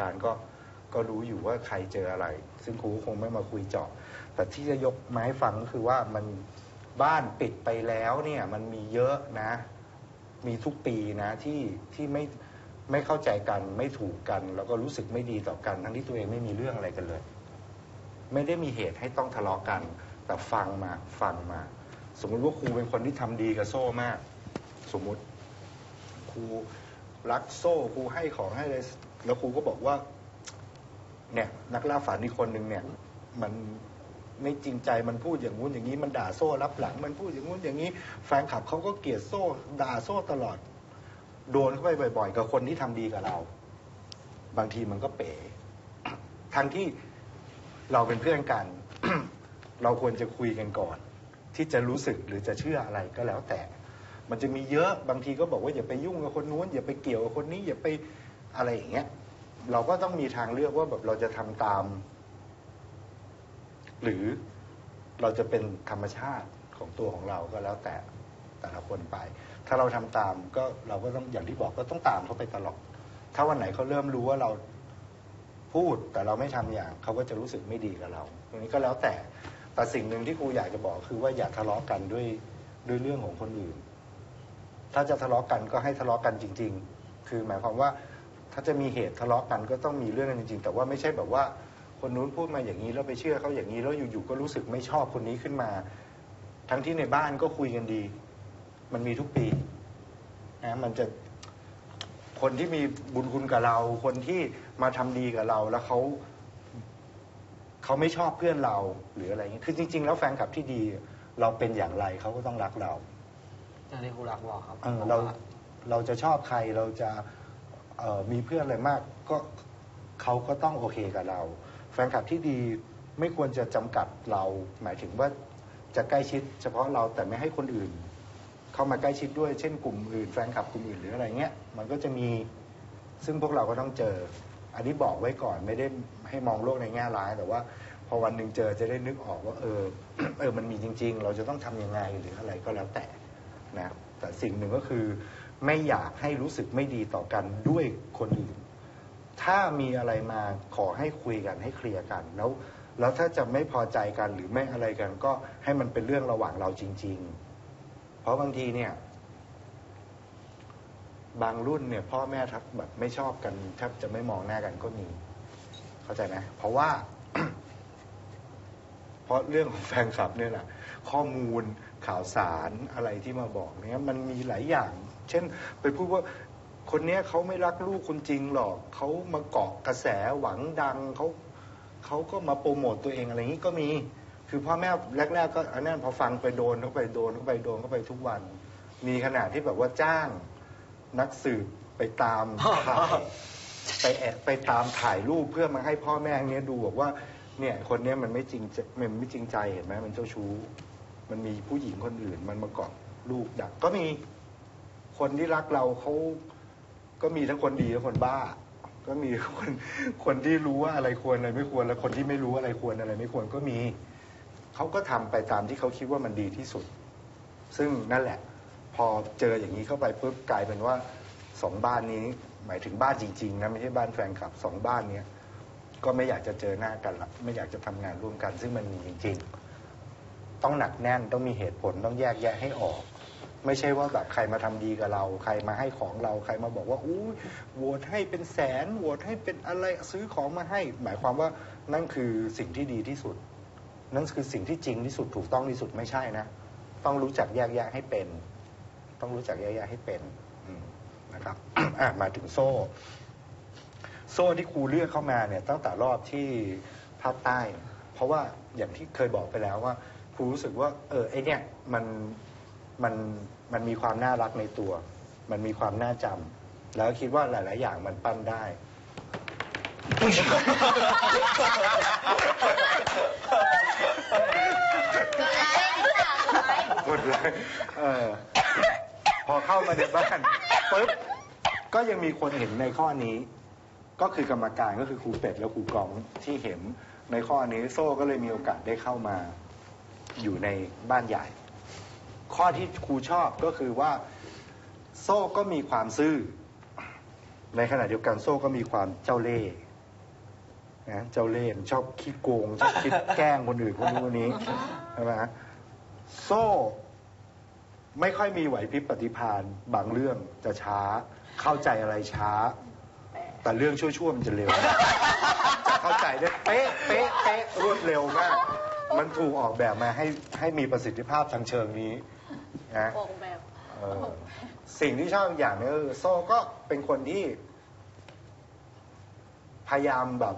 การก็ก็รู้อยู่ว่าใครเจออะไร ซึ่งครูคงไม่มาคุยเจาะ แต่ที่จะยกมาให้ฟังก็คือว่ามันบ้านปิดไปแล้วเนี่ยมันมีเยอะนะ มีทุกปีนะที่ที่ไม่ไม่เข้าใจกันไม่ถูกกัน แล้วก็รู้สึกไม่ดีต่อกัน ทั้งที่ตัวเองไม่มีเรื่องอะไรกันเลย ไม่ได้มีเหตุให้ต้องทะเลาะกัน แต่ฟังมาฟังมา สมมุติว่าครูเป็นคนที่ทำดีกับโซ่มาก สมมุติครูรักโซ่ครูให้ของให้เลย แล้วครูก็บอกว่า เนี่ย นักล่าฝันอีกคนหนึ่งเนี่ย มันไม่จริงใจมันพูดอย่างงู้นอย่างนี้มันด่าโซ่รับหลัง มันพูดอย่างงู้นอย่างนี้ แฟนคลับเขาก็เกลียดโซ่ด่าโซ่ตลอด โดนเข้าไปบ่อย ๆ กับคนที่ทำดีกับเรา บางทีมันก็เป๋ทั้งที่เราเป็นเพื่อนกัน เราควรจะคุยกันก่อน ที่จะรู้สึกหรือจะเชื่ออะไรก็แล้วแต่ มันจะมีเยอะบางทีก็บอกว่าอย่าไปยุ่งกับคนนู้นอย่าไปเกี่ยวกับคนนี้อย่าไปอะไรอย่างเงี้ย เราก็ต้องมีทางเลือกว่าแบบเราจะทำตาม หรือเราจะเป็นธรรมชาติของตัวของเราก็แล้วแต่แต่ละคนไป ถ้าเราทำตามก็เราก็ต้องอย่างที่บอกก็ต้องตามเขาไปตลอด ถ้าวันไหนเขาเริ่มรู้ว่าเราพูดแต่เราไม่ทำอย่างเขาก็จะรู้สึกไม่ดีกับเรา ตรงนี้ก็แล้วแต่ แต่สิ่งหนึ่งที่ครูอยากจะบอกคือว่าอย่าทะเลาะกันด้วยด้วยเรื่องของคนอื่น ถ้าจะทะเลาะกันก็ให้ทะเลาะกันจริง ๆ คือหมายความว่า ถ้าจะมีเหตุทะเลาะกันก็ต้องมีเรื่องกันจริง ๆ แต่ว่าไม่ใช่แบบว่าคนนู้นพูดมาอย่างนี้แล้วไปเชื่อเขาอย่างนี้แล้วอยู่ๆก็รู้สึกไม่ชอบคนนี้ขึ้นมา ทั้งที่ในบ้านก็คุยกันดี มันมีทุกปีนะมันจะคนที่มีบุญคุณกับเรา คนที่มาทำดีกับเราแล้วเขาเขาไม่ชอบเพื่อนเราหรืออะไรเงี้ยคือจริง ๆ แล้วแฟนคลับที่ดี เราเป็นอย่างไรเขาก็ต้องรักเราอย่างที่ครูรักบอกครับเออพะเราว่าเราจะชอบใครเราจะ เอ่อมีเพื่อนอะไรมากก็เขาก็ต้องโอเคกับเรา แฟนคลับที่ดีไม่ควรจะจำกัดเรา หมายถึงว่าจะใกล้ชิด เฉพาะเราแต่ไม่ให้คนอื่น เข้ามาใกล้ชิดด้วยเช่นกลุ่มอื่นแฟนคลับกลุ่มอื่นหรืออะไรเงี้ยมันก็จะมีซึ่งพวกเราก็ต้องเจอ อันนี้บอกไว้ก่อนไม่ได้ให้มองโลกในแง่ร้าย แต่ว่าพอวันหนึ่งเจอจะได้นึกออกว่าเออ เออมันมีจริง ๆ เราจะต้องทำยังไงหรืออะไรก็แล้วแต่นะแต่สิ่งหนึ่งก็คือ ไม่อยากให้รู้สึกไม่ดีต่อกันด้วยคนอื่น ถ้ามีอะไรมาขอให้คุยกันให้เคลียร์กันแล้ว แล้วถ้าจะไม่พอใจกันหรือไม่อะไรกัน ก็ให้มันเป็นเรื่องระหว่างเราจริง ๆ เพราะบางทีเนี่ย บางรุ่นเนี่ย พ่อแม่ทักแบบไม่ชอบกันแทบจะไม่มองหน้ากันก็มี เข้าใจไหมเพราะว่าเพราะเรื่องของแฟนคลับเนี่ยแหละข้อมูลข่าวสารอะไรที่มาบอกเนี่ยมันมีหลายอย่าง เช่นไปพูดว่าคนเนี้ยเขาไม่รักลูกคุณจริงหรอกเขามาเกาะกระแสหวังดังเขาเขาก็มาโปรโมตตัวเองอะไรอย่างนี้ก็มี คือพ่อแม่แรก ๆ ก็อันนั้นพอฟังไปโดนเข้าไปโดนเข้าไปโดนเข้าไปทุกวัน มีขนาดที่แบบว่าจ้างนักสืบไปตามถ่ายไปแอบไปตามถ่ายรูปเพื่อมาให้พ่อแม่เนี้ยดูบอกว่าเนี่ยคนเนี้ยมันไม่จริงใจมันไม่จริงใจเห็นไหมมันเจ้าชู้ มันมีผู้หญิงคนอื่น มันมาเกาะลูกดักก็มี คนที่รักเราเขาก็มีทั้งคนดีและคนบ้า ก็มีคนคนที่รู้ว่าอะไรควรอะไรไม่ควร และคนที่ไม่รู้อะไรควรอะไรไม่ควรก็มีเขาก็ทำไปตามที่เขาคิดว่ามันดีที่สุด ซึ่งนั่นแหละ พอเจออย่างนี้เข้าไปปุ๊บกลายเป็นว่าสองบ้านนี้ หมายถึงบ้านจริงๆนะไม่ใช่บ้านแฟนคลับสองบ้านเนี้ยก็ไม่อยากจะเจอหน้ากันละไม่อยากจะทำงานร่วมกัน ซึ่งมันมีจริง ๆ ต้องหนักแน่นต้องมีเหตุผลต้องแยกแยะให้ออก ไม่ใช่ว่าแบบใครมาทำดีกับเรา ใครมาให้ของเราใครมาบอกว่าอู้โหวตให้เป็นแสนโหวตให้เป็นอะไรซื้อของมาให้ หมายความว่านั่นคือสิ่งที่ดีที่สุด นั่นคือสิ่งที่จริงที่สุดถูกต้องที่สุดไม่ใช่นะต้องรู้จักแยกแยะให้เป็น ต้องรู้จักแยกแยะให้เป็นนะครับมาถึงโซ่ โซ่ที่ครูเลือกเข้ามาเนี่ยตั้งแต่รอบที่ภาคใต้ เพราะว่าอย่างที่เคยบอกไปแล้วว่าครูรู้สึกว่า เออไอเนี่ยมัน มันมันมีความน่ารักในตัว มันมีความน่าจำแล้วคิดว่าหลาย ๆ อย่างมันปั้นได้ กดเลยเออ พอเข้ามาในบ้านปุ๊บ ก็ยังมีคนเห็นในข้อนี้ ก็คือกรรมการก็คือครูเป็ดและครูกองที่เห็นในข้อนี้โซ่ก็เลยมีโอกาสได้เข้ามา อยู่ในบ้านใหญ่ ข้อที่ครูชอบก็คือว่าโซ่ก็มีความซื่อ ในขณะเดียวกันโซ่ก็มีความเจ้าเล่ห์นะเจ้าเล่ห์ชอบขี้โกงชอบคิดแกล้งคนอื่นคนนู้นคนนี้ใช่ไหมโซ่ไม่ค่อยมีไหวพริบปฏิภาณบางเรื่องจะช้า เข้าใจอะไรช้า แต่เรื่องชั่วๆมันจะเร็ว จะเข้าใจได้เป๊ะเป๊ะเป๊ะรวดเร็วมาก มันถูกออกแบบมาให้ให้มีประสิทธิภาพทางเชิงนี้นะออกแบบเออสิ่งที่ชอบอีกอย่างหนึงก็คือโซ่ก็เป็นคนที่ พยายามแบบ